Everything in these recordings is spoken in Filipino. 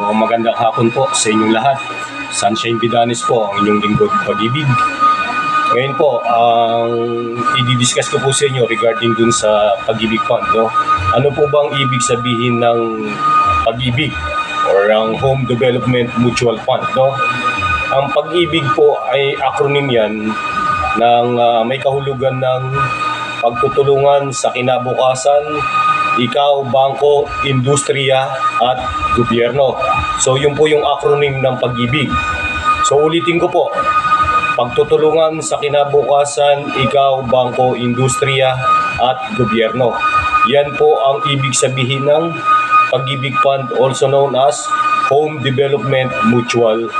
Magandang hapon po sa inyong lahat. Sunshine Vidanes po, ang inyong lingkod pag-ibig. Ngayon po, ang i-discuss ko po sa inyo regarding dun sa pag-ibig fund. No? Ano po bang ibig sabihin ng pag-ibig or ang Home Development Mutual Fund? No? Ang pag-ibig po ay acronym yan ng ah, may kahulugan ng pagtutulungan sa kinabukasan, ikaw, bangko, industriya, at gobyerno. So yun po yung acronym ng pag-ibig. So ulitin ko po, pagtutulungan sa kinabukasan, ikaw, bangko, industriya, at gobyerno. Yan po ang ibig sabihin ng pag-ibig fund also known as Home Development Mutual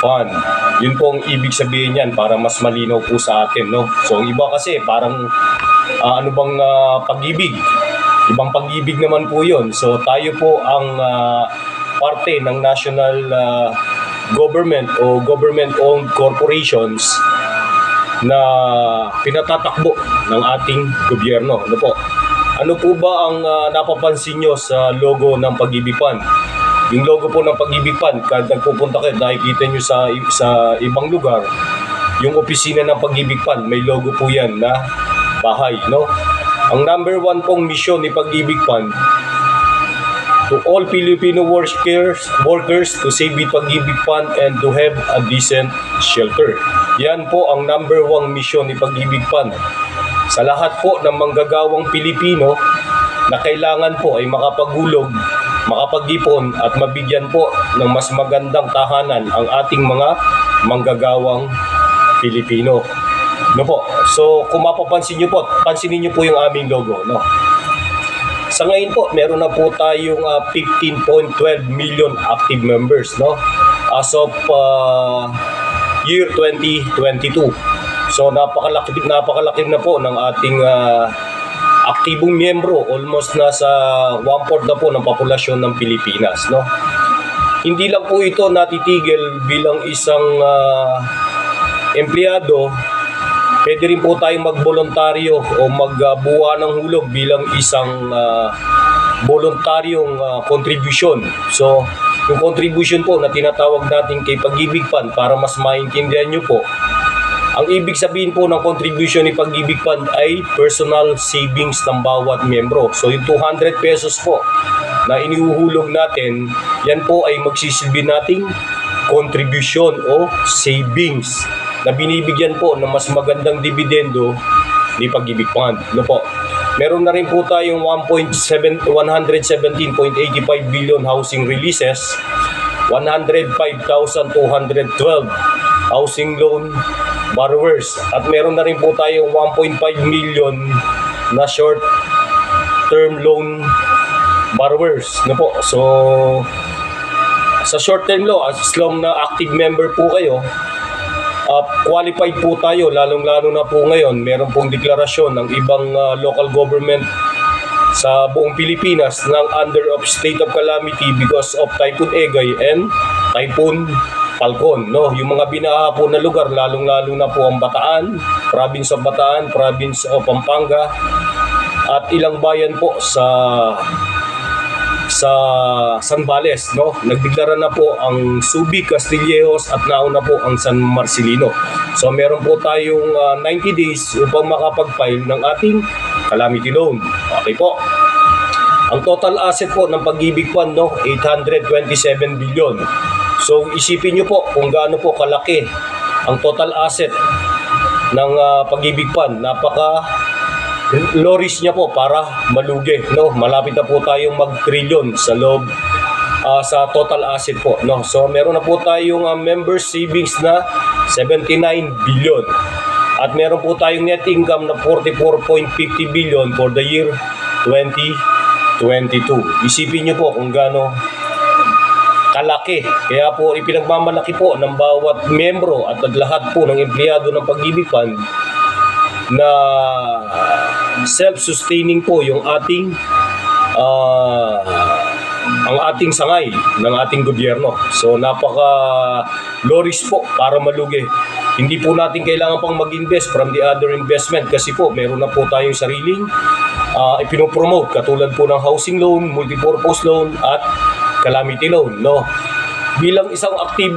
Fund. Yun po ang ibig sabihin yan para mas malinaw po sa atin. No? So ang iba kasi parang ah, ano bang ah, pag-ibig? Ibang pag-ibig naman po yun. So tayo po ang ah, parte ng national ah, government o government-owned corporations na pinatatakbo ng ating gobyerno. Ano po? Ano po ba ang ah, napapansin nyo sa logo ng Pag-ibig Fund? Yung logo po ng Pag-ibig Fund, kahit nagpupunta kayo, nakikita nyo sa, sa ibang lugar, yung opisina ng Pag-ibig Fund, may logo po yan na bahay, no? Ang number one pong mission ni Pag-ibig Fund to all Filipino workers, workers to save with Pag-ibig Fund and to have a decent shelter. Yan po ang number one mission ni Pag-ibig Fund. Sa lahat po ng manggagawang Pilipino na kailangan po ay makapagulog, makapag-ipon at mabigyan po ng mas magandang tahanan ang ating mga manggagawang Pilipino. No po. So, kung mapapansin niyo po, pansinin niyo po yung aming logo, no? Sa ngayon po, meron na po tayong ah, 15.12 million active members, no? As of ah, year 2022. So napakalaki napakalaki na po ng ating ah, aktibong miyembro, almost nasa 1/4 na po ng populasyon ng Pilipinas, no? Hindi lang po ito natitigil bilang isang ah, empleyado pwede rin po tayong magbolontaryo o magbuha ng hulog bilang isang uh, voluntaryong ah, contribution. So, yung contribution po na tinatawag natin kay Pag-ibig Fund para mas maintindihan nyo po, ang ibig sabihin po ng contribution ni Pag-ibig Fund ay personal savings ng bawat miyembro. So, yung 200 pesos po na inihuhulog natin, yan po ay magsisilbi nating contribution o savings na binibigyan po ng mas magandang dividendo ni Pag-ibig Fund. Ano po? Meron na rin po tayong 1.7 117.85 billion housing releases, 105,212 housing loan borrowers at meron na rin po tayong 1.5 million na short term loan borrowers. Ano po? So sa short term loan, as long na active member po kayo, uh, qualified po tayo, lalong-lalo na po ngayon, meron pong deklarasyon ng ibang uh, local government sa buong Pilipinas ng under of state of calamity because of Typhoon Egay and Typhoon Falcon. No? Yung mga binaha po na lugar, lalong-lalo na po ang Bataan, province of Bataan, province of Pampanga, at ilang bayan po sa sa San Bales, no? Nagdeklara na po ang Subic, Castillejos at nauna po ang San Marcelino. So meron po tayong ah, 90 days upang makapag-file ng ating calamity loan. Okay po. Ang total asset po ng Pag-ibig Fund, no? 827 billion. So isipin nyo po kung gaano po kalaki ang total asset ng ah, Pag-ibig Fund. Napaka low risk niya po para malugi no? Malapit na po tayong mag-trillion sa loob ah, sa total asset po no? So meron na po tayong ah, member savings na 79 billion. At meron po tayong net income na 44.50 billion for the year 2022 isipin niyo po kung gaano kalaki. Kaya po ipinagmamalaki po ng bawat membro at lahat po ng empleyado ng Pag-ibig Fund na self-sustaining po yung ating ah, ang ating sangay ng ating gobyerno. So napaka low risk po para malugi. Hindi po natin kailangan pang mag-invest from the other investment kasi po meron na po tayong sariling uh, ipinopromote katulad po ng housing loan, multipurpose loan at calamity loan, no? Bilang isang aktiv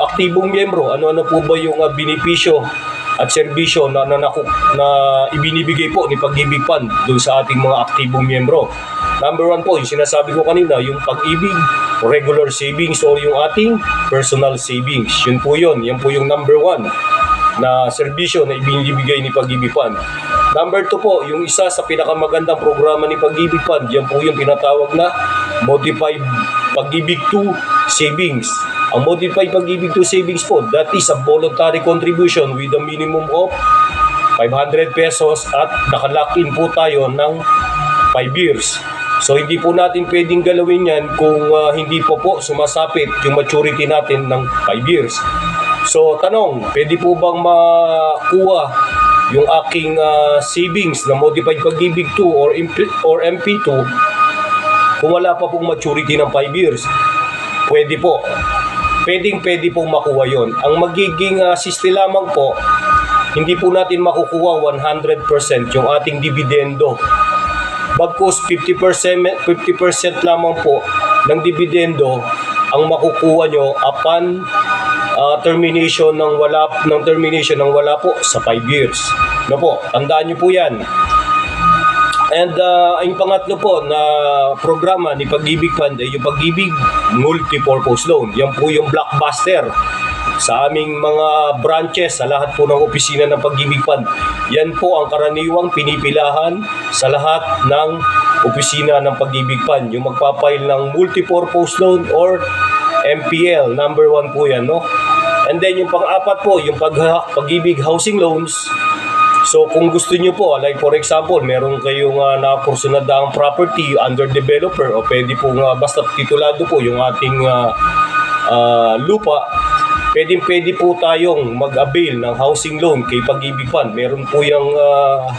aktibong miyembro, ano-ano po ba yung uh, benepisyo at serbisyo na, na, na, na ibinibigay po ni Pag-ibig Fund doon sa ating mga aktibong miyembro? Number one po, yung sinasabi ko kanina, yung pag-ibig, regular savings o yung ating personal savings. Yun po yun. Yan po yung number one na serbisyo na ibinibigay ni Pag-ibig Fund. Number two po, yung isa sa pinakamagandang programa ni Pag-ibig Fund, yan po yung tinatawag na Modified Pag-ibig 2 Savings. Ang Modified Pag-ibig 2 Savings po, that is a voluntary contribution with a minimum of 500 pesos at nakalock in po tayo ng 5 years. So hindi po natin pwedeng galawin yan kung ah, hindi po po sumasapit yung maturity natin ng 5 years. So tanong, pwede po bang makuha yung aking ah, savings na modified pag-ibig 2 or, MP, or MP2 kung wala pa pong maturity ng 5 years? Pwede po. Pwedeng pwede pong makuha yon. Ang magiging uh, lamang po, hindi po natin makukuha 100% yung ating dividendo. Bagkus 50%, 50% lamang po ng dividendo ang makukuha nyo upon uh, termination ng wala ng termination ng wala po sa 5 years. No po, tandaan niyo po 'yan. And uh, ang pangatlo po na programa ni Pag-ibig Fund ay yung Pag-ibig Multipurpose Loan. Yan po yung blockbuster sa aming mga branches sa lahat po ng opisina ng Pag-ibig Fund. Yan po ang karaniwang pinipilahan sa lahat ng opisina ng Pag-ibig Fund. Yung magpapail ng Multipurpose Loan or MPL, number one po yan, no? And then yung pang-apat po, yung pag Pag-ibig Housing Loans, So kung gusto niyo po, like for example, meron kayong uh, nakursunadang property under developer o pwede po uh, basta titulado po yung ating uh, uh, lupa, pwede pwede po tayong mag-avail ng housing loan kay Pag-ibig Fund. Meron po yung uh,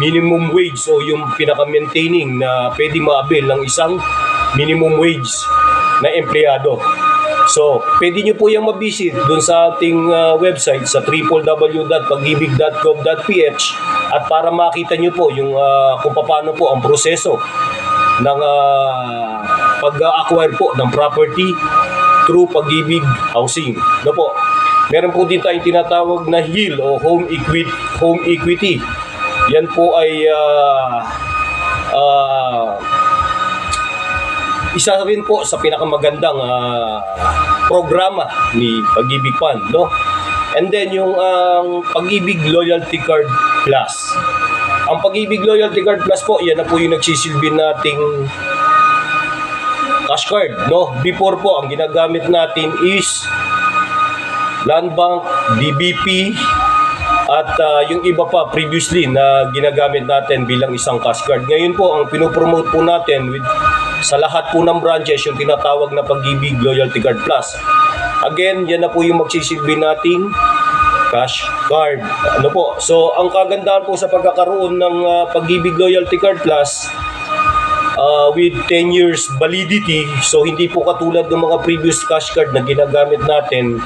minimum wage o yung pinaka-maintaining na pwede ma-avail ng isang minimum wage na empleyado. So, pwede nyo po yung mabisit dun sa ating uh, website sa www.pagibig.gov.ph at para makita nyo po yung uh, kung paano po ang proseso ng uh, pag-acquire po ng property through pag-ibig housing. No po. Meron po din tayong tinatawag na HIL o home equity home equity. Yan po ay uh, uh, isa rin po sa pinakamagandang ah, programa ni Pag-ibig Fund, no? And then yung ang Pag-ibig Loyalty Card Plus. Ang Pag-ibig Loyalty Card Plus po, yan na po yung nagsisilbi nating cash card, no? Before po, ang ginagamit natin is Land Bank, DBP, at ah, yung iba pa previously na ginagamit natin bilang isang cash card. Ngayon po, ang pinopromote po natin with, sa lahat po ng branches yung tinatawag na Pag-ibig Loyalty Card Plus. Again, yan na po yung magsisilbi nating cash card. Ano po? So, ang kagandahan po sa pagkakaroon ng ah, Pag-ibig Loyalty Card Plus uh, with 10 years validity. So hindi po katulad ng mga previous cash card na ginagamit natin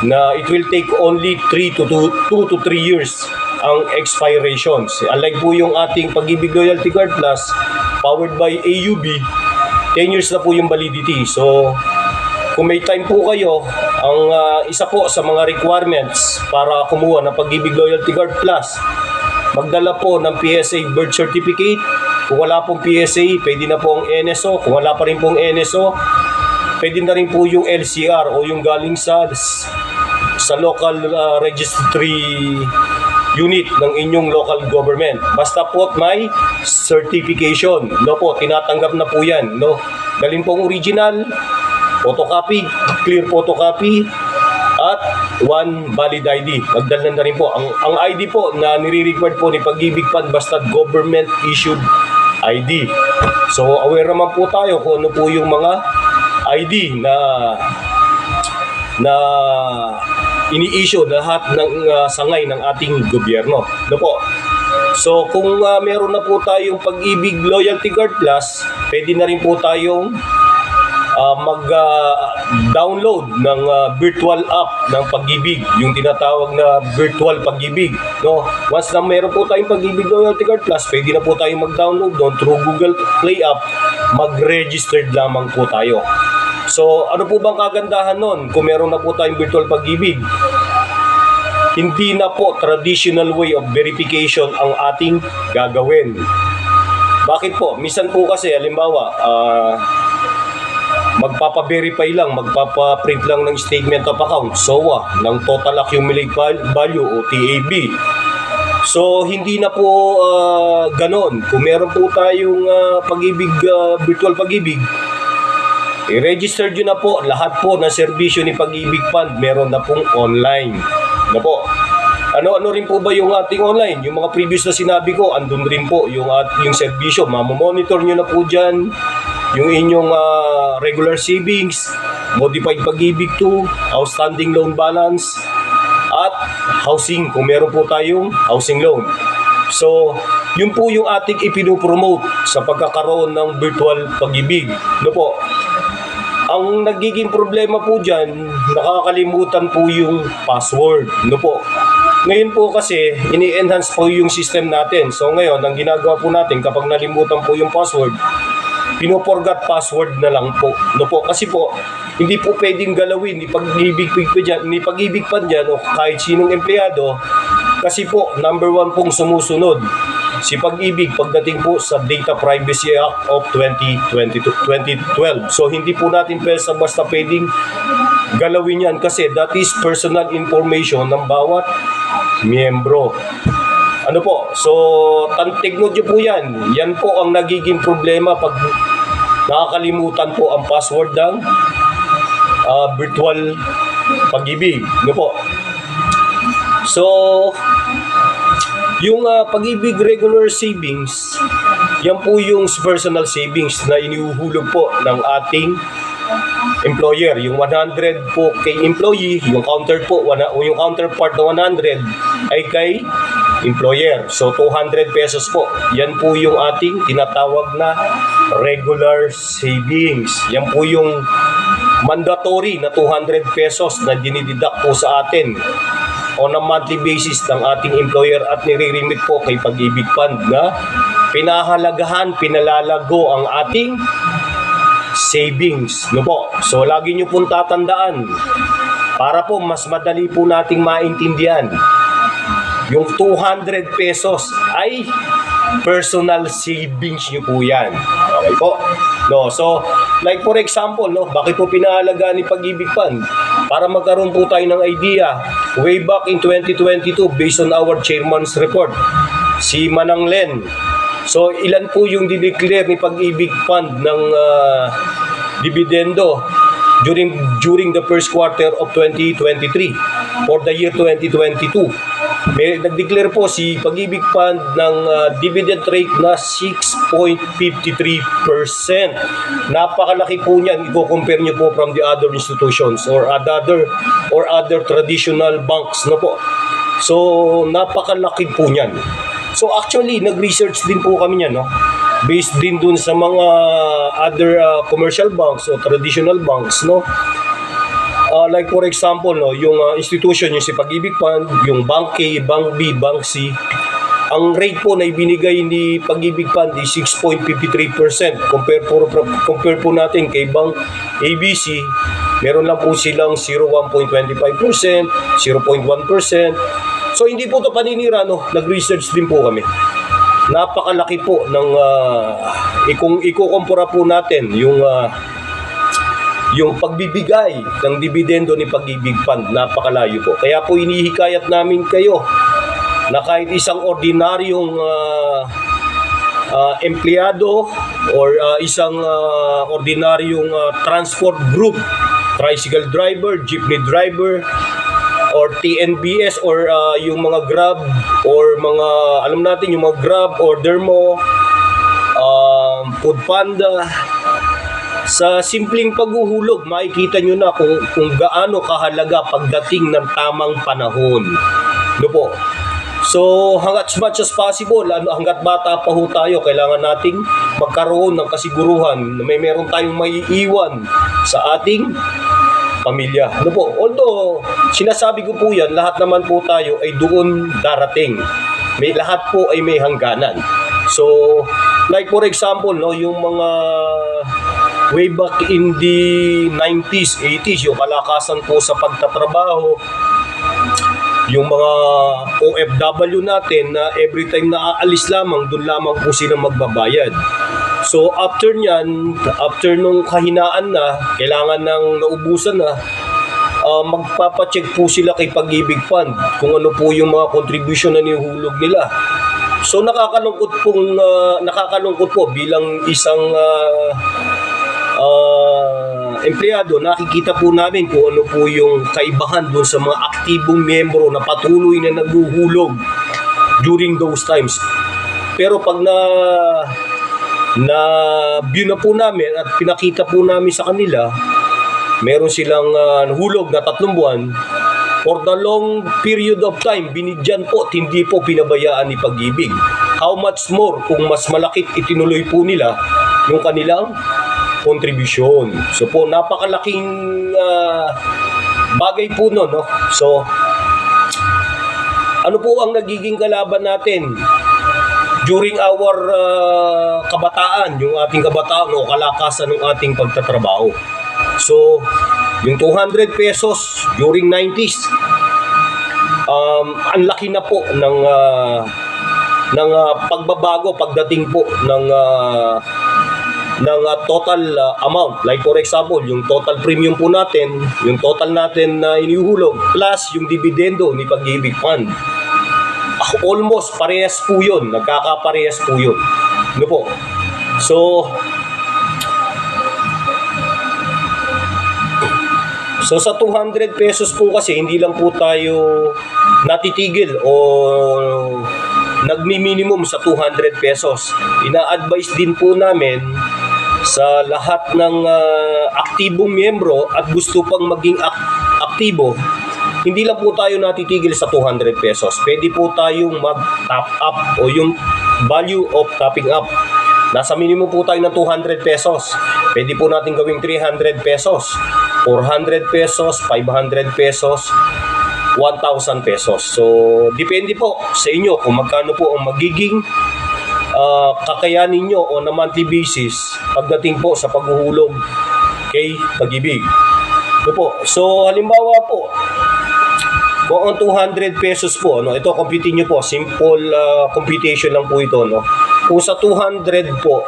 na it will take only 3 to 2, 2 to 3 years ang expirations. Unlike po yung ating Pag-ibig Loyalty Card Plus powered by AUB, 10 years na po yung validity. So kung may time po kayo, ang uh, isa po sa mga requirements para kumuha ng Pag-ibig Loyalty Card Plus, magdala po ng PSA birth certificate. Kung wala pong PSA, pwede na po ang NSO. Kung wala pa rin pong NSO, pwede na rin po yung LCR o yung galing sa sa local uh, registry unit ng inyong local government. Basta po may certification. No po, tinatanggap na po yan. No? Galing pong original, photocopy, clear photocopy, at one valid ID. Magdala na rin po. Ang, ang ID po na nire-required po ni Pag-ibig Fund basta government issued ID. So aware naman po tayo kung ano po yung mga ID na na ini-issue lahat ng uh, sangay ng ating gobyerno. No po. So kung uh, meron na po tayong Pag-ibig Loyalty Card Plus, pwede na rin po tayong uh, mag-download ng uh, virtual app ng Pag-ibig, yung tinatawag na virtual Pag-ibig. No? Once na meron po tayong Pag-ibig Loyalty Card Plus, pwede na po tayong mag-download doon through Google Play app mag-registered lamang po tayo. So, ano po bang kagandahan nun kung meron na po tayong virtual pag-ibig? Hindi na po traditional way of verification ang ating gagawin. Bakit po? Minsan po kasi, halimbawa, ah, magpapa-verify lang, magpapa-print lang ng statement of account, SOA, ng total accumulated val- value o TAB. So, hindi na po ah, ganon. Kung meron po tayong ah, pag-ibig, ah, virtual pag-ibig, i-register nyo na po lahat po ng serbisyo ni Pag-ibig Fund, meron na pong online. Na po. Ano-ano rin po ba yung ating online? Yung mga previous na sinabi ko, andun rin po yung, at, yung serbisyo. Mamamonitor nyo na po dyan yung inyong ah, regular savings, modified pag-ibig to, outstanding loan balance, at housing kung meron po tayong housing loan. So, yun po yung ating ipinopromote sa pagkakaroon ng virtual pag-ibig. No po? Ang nagiging problema po dyan, nakakalimutan po yung password. No po? Ngayon po kasi, ini-enhance po yung system natin. So ngayon, ang ginagawa po natin, kapag nalimutan po yung password, pinoforgot password na lang po. No po? Kasi po, hindi po pwedeng galawin ni pag-ibig pa dyan, ni pag-ibig pa dyan o kahit sinong empleyado kasi po, number one pong sumusunod si pag-ibig pagdating po sa Data Privacy Act of 2022, 2012. So, hindi po natin basta basta pwedeng galawin yan kasi that is personal information ng bawat miyembro. Ano po? So, tantigno nyo po yan. Yan po ang nagiging problema pag nakakalimutan po ang password ng ah, virtual pag-ibig. Ano po? So, yung ah, pag-ibig regular savings, yan po yung personal savings na inihuhulog po ng ating employer. Yung 100 po kay employee, yung counter po, wana- yung counterpart na 100 ay kay employer. So 200 pesos po. Yan po yung ating tinatawag na regular savings. Yan po yung mandatory na 200 pesos na dinididak po sa atin on a monthly basis ng ating employer at nire-remit po kay Pag-ibig Fund na pinahalagahan, pinalalago ang ating savings. No po? So, lagi nyo pong tatandaan para po mas madali po nating maintindihan. Yung 200 pesos ay personal savings nyo po yan. Okay po? No, so, like for example, no, bakit po pinahalaga ni Pag-ibig Fund? Para magkaroon po tayo ng idea, way back in 2022, based on our chairman's report, si Manang Len, So, ilan po yung dineclare ni Pag-ibig Fund ng ah, dividendo during during the first quarter of 2023 for the year 2022. May nag-declare po si Pag-ibig Fund ng ah, dividend rate na 6.53%. Napakalaki po niyan i-compare niyo po from the other institutions or other or other traditional banks no po. So, napakalaki po niyan. So actually, nag-research din po kami niyan, no? Based din dun sa mga other uh, commercial banks o traditional banks, no? Uh, like for example, no, yung uh, institution, yung si Pag-ibig Fund, yung Bank K, Bank B, Bank C, ang rate po na ibinigay ni Pag-ibig Fund is 6.53%. Compare po, compare po natin kay Bank ABC, meron lang po silang 0.1.25%, 0.1%. So hindi po to paninira, no? Nag-research din po kami. Napakalaki po ng uh, ikung ikukumpara po natin yung ah, yung pagbibigay ng dividendo ni Pag-ibig Fund, napakalayo po. Kaya po inihikayat namin kayo na kahit isang ordinaryong ah, ah, empleyado or ah, isang ah, ordinaryong ah, transport group, tricycle driver, jeepney driver, or TNBS or ah, yung mga Grab or mga alam natin yung mga Grab order mo um, Food Panda sa simpleng paghuhulog makikita nyo na kung, kung gaano kahalaga pagdating ng tamang panahon no po So, hanggat as much as possible, ano, hanggat bata pa ho tayo, kailangan nating magkaroon ng kasiguruhan na may meron tayong may iwan sa ating pamilya. Ano po? Although, sinasabi ko po yan, lahat naman po tayo ay doon darating. May lahat po ay may hangganan. So, Like for example, no, yung mga way back in the 90s, 80s, yung kalakasan po sa pagtatrabaho, yung mga OFW natin na every time na aalis lamang, doon lamang po sila magbabayad. So after nyan, after nung kahinaan na, kailangan ng naubusan na, uh, magpapacheck po sila kay Pag-ibig Fund kung ano po yung mga contribution na nihulog nila. So nakakalungkot pong ah, nakakalungkot po bilang isang ah, ah, empleyado, nakikita po namin kung ano po yung kaibahan doon sa mga aktibong miyembro na patuloy na naghuhulog during those times. Pero pag na na view na po namin at pinakita po namin sa kanila, meron silang ah, hulog na tatlong buwan for the long period of time, binigyan po at hindi po pinabayaan ni pag-ibig. How much more kung mas malaki itinuloy po nila yung kanilang contribution. So po, napakalaking ah, bagay po no, no? So, ano po ang nagiging kalaban natin during our ah, kabataan, yung ating kabataan o kalakasan ng ating pagtatrabaho. So, yung 200 pesos during 90s, um, ang laki na po ng ah, ng ah, pagbabago pagdating po ng ah, ng ah, total ah, amount. Like for example, yung total premium po natin, yung total natin na inihuhulog plus yung dividendo ni Pag-ibig Fund. Ah, Almost parehas po yun. Nagkakaparehas po yun. Ano po? So, So sa 200 pesos po kasi hindi lang po tayo natitigil o nagmi-minimum sa 200 pesos. Ina-advise din po namin sa lahat ng ah, aktibong miyembro at gusto pang maging ak- aktibo, hindi lang po tayo natitigil sa 200 pesos. Pwede po tayong mag-top up o yung value of topping up. Nasa minimum po tayo ng 200 pesos. Pwede po natin gawing 300 pesos, 400 pesos, 500 pesos, 1,000 pesos. So, depende po sa inyo kung magkano po ang magiging ah, kakayanin nyo on a monthly basis pagdating po sa paghuhulog kay pag-ibig. Ito po. So, halimbawa po, kung ang 200 pesos po, no, ito computin nyo po, simple ah, computation lang po ito, no. Kung sa 200 po,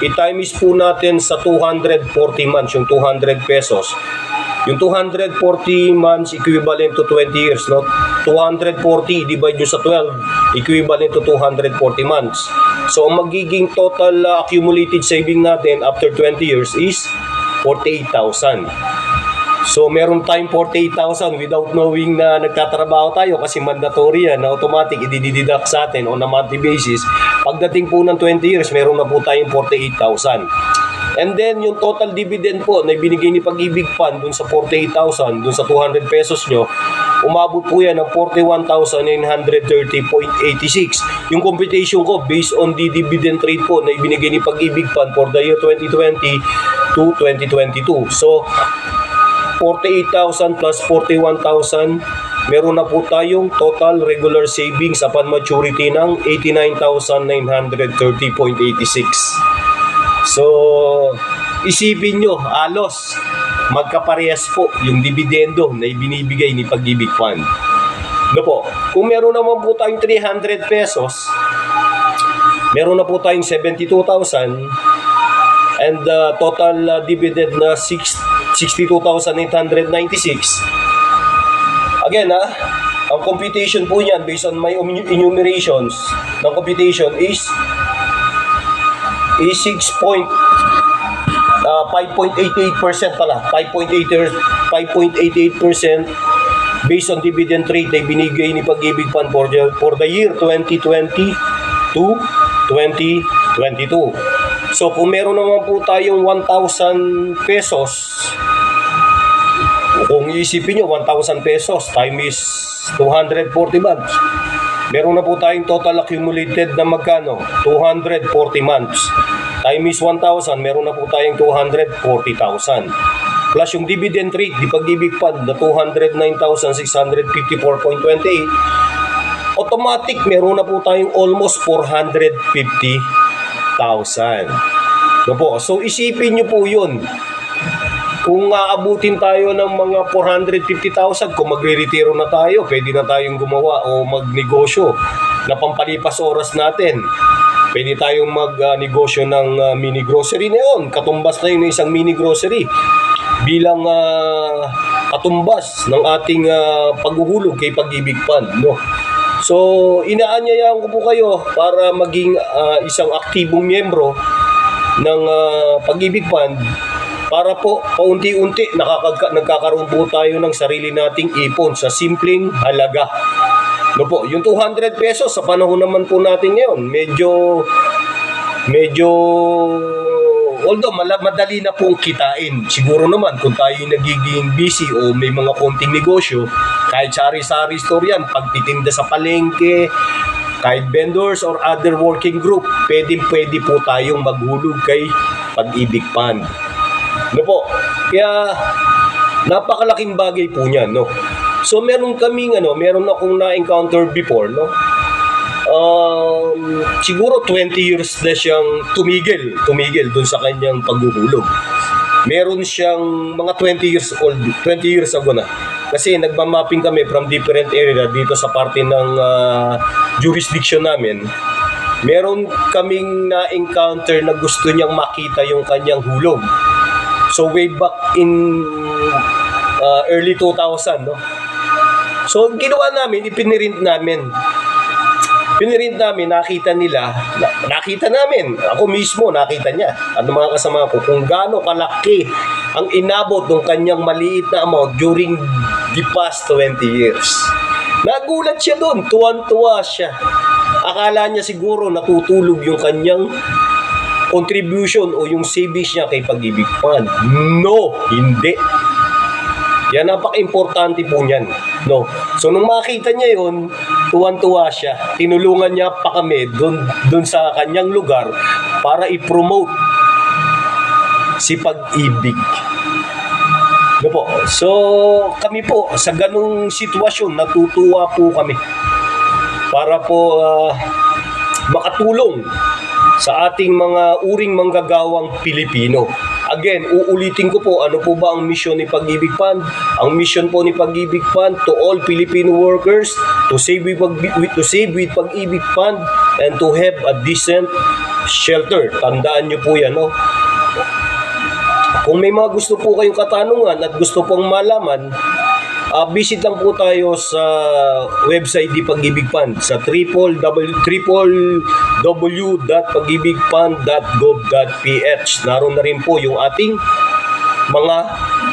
i-times po natin sa 240 months, yung 200 pesos. Yung 240 months equivalent to 20 years, no? 240 divide nyo sa 12, equivalent to 240 months. So, ang magiging total ah, accumulated saving natin after 20 years is 48,000. So meron tayong 48,000 without knowing na nagtatrabaho tayo kasi mandatory yan na automatic i-deduct sa atin on a monthly basis. Pagdating po ng 20 years, meron na po tayong 48,000. And then yung total dividend po na binigay ni Pag-ibig Fund dun sa 48,000, dun sa 200 pesos nyo, umabot po yan ng 41,930.86. Yung computation ko based on the dividend rate po na ibinigay ni Pag-ibig Fund for the year 2020 to 2022. So, 48,000 plus 41,000, meron na po tayong total regular savings upon maturity ng 89,930.86. So, isipin nyo, alos, magkaparehas po yung dividendo na ibinibigay ni Pag-ibig Fund. Ano po, kung meron naman po tayong 300 pesos, meron na po tayong 72,000 and uh, total uh, dividend na 6 62,896. Again, ha, ang computation po niyan based on my enumerations ng computation is is 6 point uh, 5.88% pala 5.88 5.88% based on dividend rate na binigay ni Pag-ibig Fund for the, for the year 2020 to 2022. So kung meron naman po tayong 1,000 pesos, kung iisipin nyo, 1,000 pesos time is 240 months. Meron na po tayong total accumulated na magkano? 240 months. Time is 1,000, meron na po tayong 240,000. Plus yung dividend rate, di pag-ibig fund na 209,654.28. Automatic, meron na po tayong almost 450 No po. So isipin nyo po yun. Kung aabutin tayo ng mga 450,000, kung magre-retiro na tayo, pwede na tayong gumawa o magnegosyo na pampalipas oras natin. Pwede tayong magnegosyo ng ah, mini grocery na yun. Katumbas na yun ng isang mini grocery bilang ah, katumbas ng ating ah, paghuhulog kay Pag-ibig Fund. No? So, inaanyayahan ko po kayo para maging ah, isang aktibong miyembro ng ah, Pag-ibig Fund para po paunti-unti nakakagka, nagkakaroon po tayo ng sarili nating ipon sa simpleng halaga. No po, yung 200 pesos sa panahon naman po natin ngayon, medyo medyo although madali na pong kitain. Siguro naman kung tayo nagiging busy o may mga konting negosyo, kahit sari-sari store yan, pagtitinda sa palengke, kahit vendors or other working group, pwede pwede po tayong maghulog kay Pag-ibig Fund. No po. Kaya napakalaking bagay po niyan, no. So meron kaming ano, meron akong na-encounter before, no. Um, siguro 20 years na siyang tumigil, tumigil dun sa kanyang paghuhulog. Meron siyang mga 20 years old, 20 years ago na. Kasi nagmamapping kami from different area dito sa parte ng ah, jurisdiction namin. Meron kaming na-encounter na gusto niyang makita yung kanyang hulog. So way back in uh, early 2000, no? So ginawa namin, ipinirint namin. Pinirint namin, nakita nila, na- nakita namin, ako mismo nakita niya, at ng mga kasama ko, kung gaano kalaki ang inabot ng kanyang maliit na amount during the past 20 years. Nagulat siya doon, tuwan-tuwa siya. Akala niya siguro natutulog yung kanyang contribution o yung savings niya kay Pag-ibig Fund. No, hindi. Yan, napaka-importante po niyan. No? So, nung makita niya yon tuwan-tuwa siya. Tinulungan niya pa kami doon doon sa kanyang lugar para i-promote si pag-ibig. No po. So, kami po, sa ganung sitwasyon, natutuwa po kami para po ah, makatulong sa ating mga uring manggagawang Pilipino. Again, uulitin ko po, ano po ba ang mission ni Pag-ibig Fund? Ang mission po ni Pag-ibig Fund to all Filipino workers to save with, to save with Pag-ibig Fund and to have a decent shelter. Tandaan nyo po yan, no? Kung may mga gusto po kayong katanungan at gusto pong malaman, ah, visit lang po tayo sa website ni Pag-ibig Fund sa www.pagibigfund.gov.ph. Naroon na rin po yung ating mga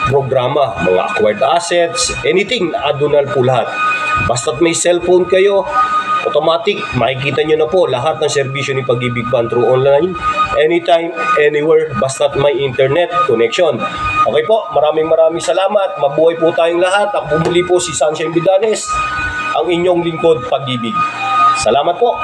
programa, mga acquired assets, anything, adunal po lahat. Basta't may cellphone kayo, automatic, makikita nyo na po lahat ng serbisyo ni Pag-ibig Fund through online, anytime, anywhere, basta't may internet connection. Okay po, maraming maraming salamat. Mabuhay po tayong lahat. Ako muli po si Sunshine Bidanes, ang inyong lingkod Pag-ibig. Salamat po.